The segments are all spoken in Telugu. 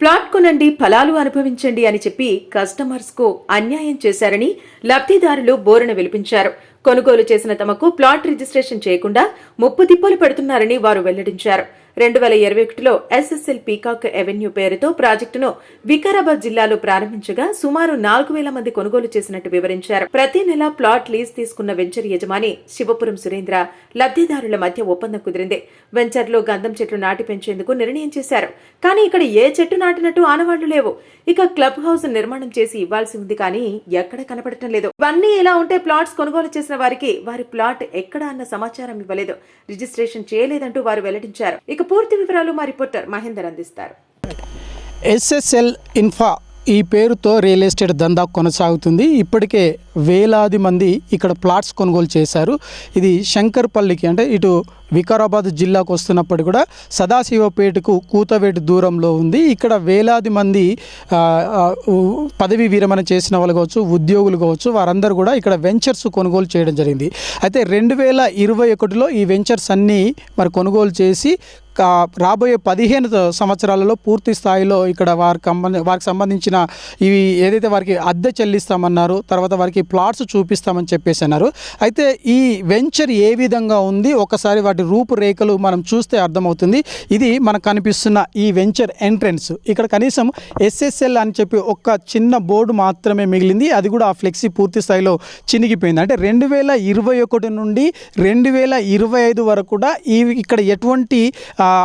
ప్లాట్ కొనండి ఫలాలు అనుభవించండి అని చెప్పి కస్టమర్స్కు అన్యాయం చేశారని లబ్ధిదారులు బోరున విలిపించారు. కొనుగోలు చేసిన తమకు ప్లాట్ రిజిస్ట్రేషన్ చేయకుండా ముప్పు తిప్పలు పెడుతున్నారని వారు వెల్లడించారు. రెండు వేల ఇరవై ఒకటిలో ఎస్ఎస్ఎల్ పీకాక్ ఎవెన్యూ పేరుతో ప్రాజెక్టును వికారాబాద్ జిల్లాలో ప్రారంభించగా సుమారు నాలుగు వేల మంది కొనుగోలు చేసినట్టు వివరించారు. ప్రతి నెల ప్లాట్ లీజ్ తీసుకున్న వెంచర్ యజమాని శివపురం సురేంద్ర లబ్ధిదారుల మధ్య ఒప్పందం కుదిరింది. వెంచర్లో గంధం చెట్లు నాటి పెంచేందుకు నిర్ణయం చేశారు. కానీ ఇక్కడ ఏ చెట్టు నాటినట్టు ఆనవాళ్ళు లేవు. ఇక క్లబ్ హౌస్ నిర్మాణం చేసి ఇవ్వాల్సి ఉంది కానీ ఎక్కడ కనపడటం లేదు. ఇవన్నీ ఇలా ఉంటే ప్లాట్స్ కొనుగోలు చేసిన వారికి వారి ప్లాట్ ఎక్కడ అన్న సమాచారం ఇవ్వలేదు. రిజిస్ట్రేషన్ చేయలేదంటూ వారు వెల్లడించారు. ఇక పూర్తి వివరాలు మా రిపోర్టర్ మహేందర్ అందిస్తారు. ఎస్ఎస్ఎల్ ఇన్ఫా ఈ పేరుతో రియల్ ఎస్టేట్ దందా కొనసాగుతుంది. ఇప్పటికే వేలాది మంది ఇక్కడ ప్లాట్స్ కొనుగోలు చేశారు. ఇది శంకర్పల్లికి అంటే ఇటు వికారాబాద్ జిల్లాకు వస్తున్నప్పుడు కూడా సదాశివపేటకు కూతవేటు దూరంలో ఉంది. ఇక్కడ వేలాది మంది పదవి విరమణ చేసిన వాళ్ళు కావచ్చు ఉద్యోగులు కావచ్చు వారందరూ కూడా ఇక్కడ వెంచర్స్ కొనుగోలు చేయడం జరిగింది. అయితే రెండు వేల ఇరవై ఒకటిలో ఈ వెంచర్స్ అన్నీ మరి కొనుగోలు చేసి రాబోయే పదిహేను సంవత్సరాలలో పూర్తి స్థాయిలో ఇక్కడ వారికి కంపెనీ వారికి సంబంధించిన ఇవి ఏదైతే వారికి అద్దె చెల్లిస్తామన్నారు తర్వాత వారికి ప్లాట్స్ చూపిస్తామని చెప్పేసి అన్నారు. అయితే ఈ వెంచర్ ఏ విధంగా ఉంది? ఒకసారి వాటి రూపురేఖలు మనం చూస్తే అర్థమవుతుంది. ఇది మనకు కనిపిస్తున్న ఈ వెంచర్ ఎంట్రన్స్. ఇక్కడ కనీసం ఎస్ఎస్ఎల్ అని చెప్పి ఒక చిన్న బోర్డు మాత్రమే మిగిలింది. అది కూడా ఆ ఫ్లెక్సీ పూర్తి స్థాయిలో చినిగిపోయింది. అంటే రెండు వేల ఇరవై ఒకటి నుండి రెండు వేల ఇరవై ఐదు వరకు కూడా ఈ ఇక్కడ ఎటువంటి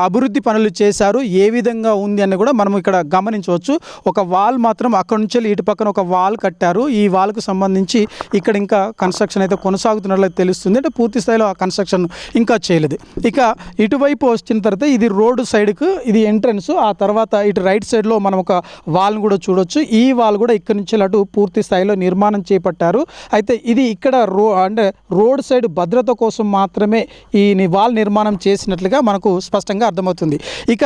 అభివృద్ధి పనులు చేశారు ఏ విధంగా ఉంది అని కూడా మనం ఇక్కడ గమనించవచ్చు. ఒక వాల్ మాత్రం అక్కడ నుంచి ఇటు పక్కన ఒక వాల్ కట్టారు. ఈ వాల్కు సంబంధించి ఇక్కడ ఇంకా కన్స్ట్రక్షన్ అయితే కొనసాగుతున్నట్లు తెలుస్తుంది. అంటే పూర్తి స్థాయిలో ఆ కన్స్ట్రక్షన్ ఇంకా చేయలేదు. ఇక ఇటువైపు వచ్చిన తర్వాత ఇది రోడ్డు సైడ్కు ఇది ఎంట్రన్స్ ఆ తర్వాత ఇటు రైట్ సైడ్లో మనం ఒక వాల్ని కూడా చూడొచ్చు. ఈ వాల్ కూడా ఇక్కడ నుంచి అటు పూర్తి స్థాయిలో నిర్మాణం చేపట్టారు. అయితే ఇది ఇక్కడ రో అంటే రోడ్ సైడ్ భద్రత కోసం మాత్రమే ఈ వాల్ నిర్మాణం చేసినట్లుగా మనకు స్పష్టంగా అర్థమవుతుంది. ఇక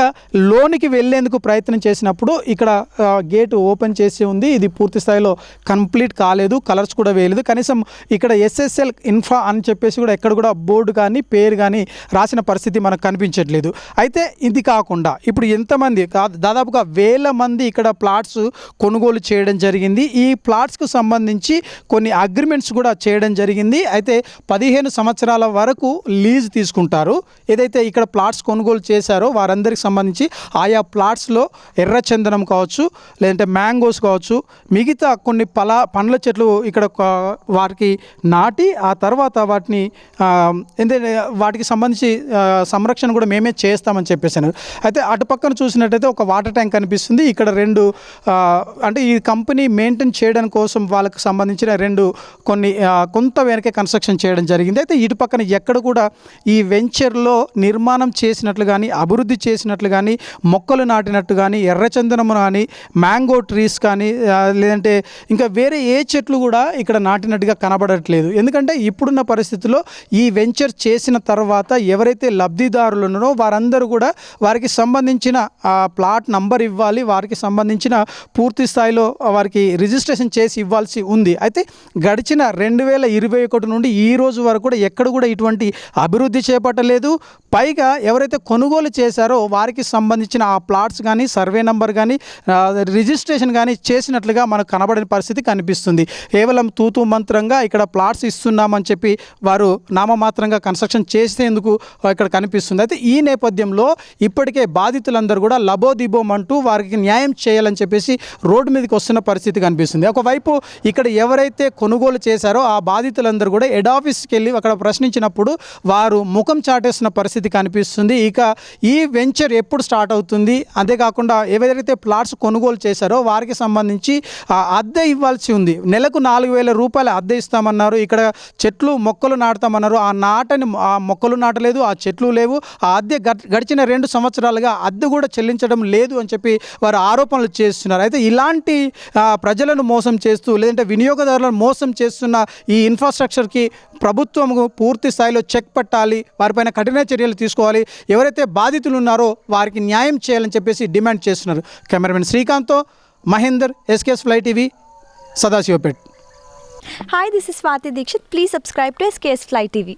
లోనికి వెళ్ళేందుకు ప్రయత్నం చేసినప్పుడు ఇక్కడ గేట్ ఓపెన్ చేసి ఉంది. ఇది పూర్తి స్థాయిలో కంప్లీట్ కాలేదు. కలర్స్ కూడా వేయలేదు. కనీసం ఇక్కడ ఎస్ఎస్ఎల్ ఇన్ఫ్రా అని చెప్పేసి కూడా ఎక్కడ కూడా బోర్డు కానీ పేరు కానీ రాసిన పరిస్థితి మనకు కనిపించట్లేదు. అయితే ఇది కాకుండా ఇప్పుడు ఎంతమంది దాదాపుగా వేల మంది ఇక్కడ ప్లాట్స్ కొనుగోలు చేయడం జరిగింది. ఈ ప్లాట్స్కు సంబంధించి కొన్ని అగ్రిమెంట్స్ కూడా చేయడం జరిగింది. అయితే పదిహేను సంవత్సరాల వరకు లీజ్ తీసుకుంటారు. ఏదైతే ఇక్కడ ప్లాట్స్ కొనుగోలు చేశారో వారందరికి సంబంధించి ఆయా ప్లాట్స్లో ఎర్రచందనం కావచ్చు లేదంటే మ్యాంగోస్ కావచ్చు మిగతా కొన్ని పల పండ్ల చెట్లు ఇక్కడ వారికి నాటి ఆ తర్వాత వాటిని ఎందుకంటే వాటికి సంబంధించి సంరక్షణ కూడా మేమే చేస్తామని చెప్పేసాను. అయితే అటు పక్కన చూసినట్టయితే ఒక వాటర్ ట్యాంక్ కనిపిస్తుంది. ఇక్కడ రెండు అంటే ఈ కంపెనీ మెయింటైన్ చేయడం కోసం వాళ్ళకి సంబంధించిన రెండు కొన్ని కొంత వెనకే కన్స్ట్రక్షన్ చేయడం జరిగింది. అయితే ఇటు పక్కన ఎక్కడ కూడా ఈ వెంచర్లో నిర్మాణం చేసినట్లు కానీ అభివృద్ధి చేసినట్లు కానీ మొక్కలు నాటినట్టు కానీ ఎర్రచందనము కానీ మ్యాంగో ట్రీస్ కానీ లేదంటే ఇంకా వేరే ఏ చెట్లు కూడా ఇక్కడ నాటినట్టుగా కనబడట్లేదు. ఎందుకంటే ఇప్పుడున్న పరిస్థితుల్లో ఈ వెంచర్ చేసిన తర్వాత ఎవరైతే లబ్ధిదారులు ఉన్నారో వారందరూ కూడా వారికి సంబంధించిన ఆ ప్లాట్ నంబర్ ఇవ్వాలి వారికి సంబంధించిన పూర్తి స్థాయిలో వారికి రిజిస్ట్రేషన్ చేసి ఇవ్వాల్సి ఉంది. అయితే గడిచిన రెండు వేల ఇరవై ఒకటి నుండి ఈ రోజు వరకు కూడా ఎక్కడ కూడా ఇటువంటి అభివృద్ధి చేపట్టలేదు. పైగా ఎవరైతే కొనుగోలు చేశారో వారికి సంబంధించిన ఆ ప్లాట్స్ కానీ సర్వే నంబర్ కానీ రిజిస్ట్రేషన్ కానీ చేసినట్లుగా మనకు కనబడని పరిస్థితి కనిపిస్తుంది. కేవలం తూతూ మంత్రంగా ఇక్కడ ప్లాట్స్ ఇస్తున్నామని చెప్పి వారు నామమాత్రంగా కన్స్ట్రక్షన్ చేసేందుకు ఇక్కడ కనిపిస్తుంది. అయితే ఈ నేపథ్యంలో ఇప్పటికే బాధితులందరూ కూడా లబోదిబోం అంటూ వారికి న్యాయం చేయాలని చెప్పేసి రోడ్డు మీదకి వస్తున్న పరిస్థితి కనిపిస్తుంది. ఒకవైపు ఇక్కడ ఎవరైతే కొనుగోలు చేశారో ఆ బాధితులందరూ కూడా హెడ్ ఆఫీస్కి వెళ్ళి అక్కడ ప్రశ్నించినప్పుడు వారు ముఖం చాటేస్తున్న పరిస్థితి కనిపిస్తుంది. ఇక ఈ వెంచర్ ఎప్పుడు స్టార్ట్ అవుతుంది? అంతేకాకుండా ఏవైతే ప్లాట్స్ కొనుగోలు చేశారో వారికి సంబంధించి ఆ అద్దె ఇవ్వాల్సి ఉంది. నెలకు నాలుగు వేల రూపాయలు అద్దె ఇస్తామన్నారు. ఇక్కడ చెట్లు మొక్కలు నాటుతామన్నారు. ఆ నాటని ఆ మొక్కలు నాటలేదు ఆ చెట్లు లేవు. ఆ అద్దె గడిచిన రెండు సంవత్సరాలుగా అద్దె కూడా చెల్లించడం లేదు అని చెప్పి వారు ఆరోపణలు చేస్తున్నారు. అయితే ఇలాంటి ప్రజలను మోసం చేస్తూ లేదంటే వినియోగదారులను మోసం చేస్తున్న ఈ ఇన్ఫ్రాస్ట్రక్చర్కి ప్రభుత్వం పూర్తి స్థాయిలో చెక్ పెట్టాలి. వారిపైన కఠిన చర్యలు తీసుకోవాలి. ఎవరైతే బాధితులు ఉన్నారో వారికి న్యాయం చేయాలని చెప్పేసి డిమాండ్ చేస్తున్నారు. Cameraman శ్రీకాంత్తో Mahender SKS fly TV Sadashivpet. Hi this is Swathi Dixit please subscribe to SKS fly TV